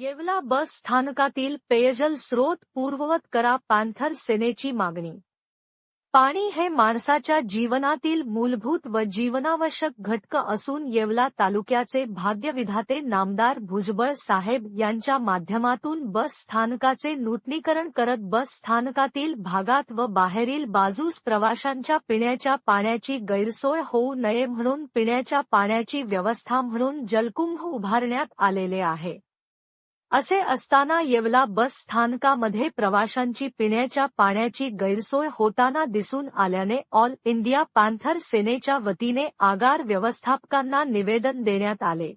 येवला बस स्थानकातील पेयजल स्रोत पूर्ववत करा पॅन्थर सेनेची मागणी. पाणी हे माणसाच्या जीवनातील मूलभूत व जीवनावश्यक घटक असून येवला तालुक्याचे भाग्यविधाते नामदार भुजबळ साहेब यांच्या माध्यमातून बस स्थानकाचे नूतनीकरण करत बस स्थानकातील भागात व बाहेरील बाजूस प्रवाशांच्या पिण्याच्या पाण्याची गैरसोय होऊ नये म्हणून पिण्याच्या पाण्याची व्यवस्था म्हणून जलकुंभ उभारण्यात आलेले आहे. असे असताना येवला बस स्थानकामध्ये प्रवाशांची पिण्याच्या पाण्याची गैरसोय होताना दिसून आल्याने ऑल इंडिया पॅन्थर सेनेच्या वतीने आगार व्यवस्थापकांना निवेदन देण्यात आले.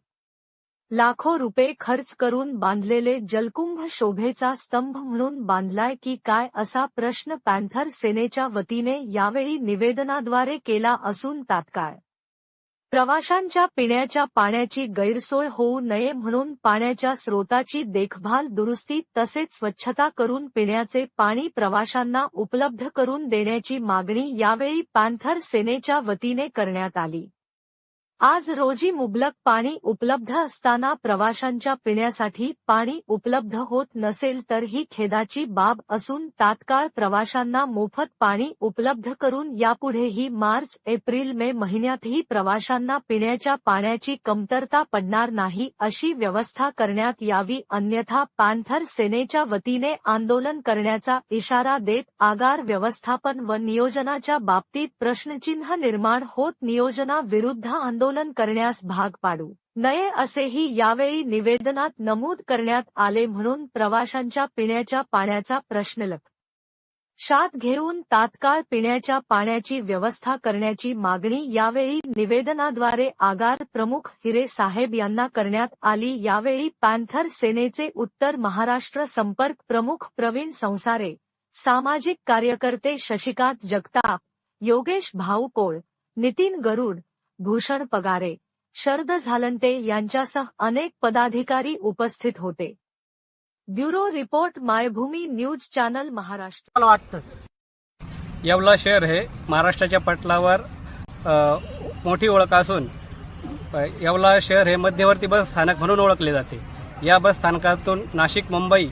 लाखो रुपये खर्च करून बांधलेले जलकुंभ शोभेचा स्तंभ म्हणून बांधलाय की काय असा प्रश्न पॅन्थर सेनेच्या वतीने यावेळी निवेदनाद्वारे केला असून तात्काळ प्रवाशांच्या पिण्याच्या पाण्याची गैरसोय होऊ नये म्हणून पाण्याच्या स्रोताची देखभाल दुरुस्ती तसेच स्वच्छता करून पिण्याचे पाणी प्रवाशांना उपलब्ध करून देण्याची मागणी यावेळी पॅन्थर सेनेच्या वतीने करण्यात आली. आज रोजी मुबलक पाणी उपलब्ध असताना प्रवाशांच्या पिण्यासाठी पाणी उपलब्ध होत नसेल तर ही खेदाची बाब असून तात्काळ प्रवाशांना मोफत पाणी उपलब्ध करून यापुढेही मार्च एप्रिल मे महिन्यातही प्रवाशांना पिण्याच्या पाण्याची कमतरता पडणार नाही अशी व्यवस्था करण्यात यावी अन्यथा पॅन्थर सेनेच्या वतीने आंदोलन करण्याचा इशारा देत आगार व्यवस्थापन व नियोजनाच्या बाबतीत प्रश्नचिन्ह निर्माण होत नियोजनाविरुद्ध आंदोलन करण्यास भाग पाडू. नये असेही यावेळी निवेदनात नमूद करण्यात आले म्हणून प्रवाशांच्या पिण्याच्या पाण्याचा प्रश्न शात घेऊन तात्काळ पिण्याच्या पाण्याची व्यवस्था करण्याची मागणी यावेळी निवेदनाद्वारे आगार प्रमुख हिरे साहेब यांना करण्यात आली. यावेळी पॅन्थर सेनेचे उत्तर महाराष्ट्र संपर्क प्रमुख प्रवीण संसारे सामाजिक कार्यकर्ते शशिकांत जगताप योगेश भाऊकोळ नितीन गरुड भूषण पगारे शरद झालंटे यांच्यासह अनेक पदाधिकारी उपस्थित होते. Bureau report Maybhumi news channel Maharashtra. मला वाटतं येवला शहर हे महाराष्ट्राच्या पटलावर मोठी ओळख असून येवला शहर हे मध्यवर्ती बस स्थानक म्हणून ओळखले जाते. या बस स्थानकातून नाशिक मुंबई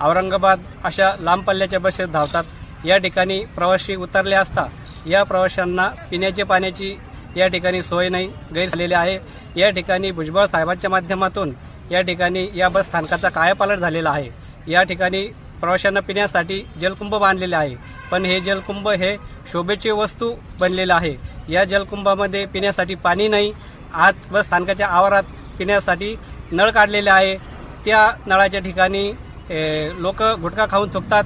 औरंगाबाद अशा लांब पल्ल्याच्या बसेस धावतात. या ठिकाणी प्रवासी उतरले असता या प्रवाशांना पिण्याच्या पाण्याची या ठिकाणी सोय नाही गैर झालेली आहे. या ठिकाणी भुजबळ साहेबांच्या माध्यमातून या ठिकाणी या बस स्थानकाचा कायापालट झालेला आहे. या ठिकाणी प्रवाशांना पिण्यासाठी जलकुंभ बांधलेले आहे. पण हे जलकुंभ हे शोभेची वस्तू बनलेलं आहे. या जलकुंभामध्ये पिण्यासाठी पाणी नाही. आज बस स्थानकाच्या आवारात पिण्यासाठी नळ काढलेले आहे. त्या नळाच्या ठिकाणी लोक गुटखा खाऊन थुकतात.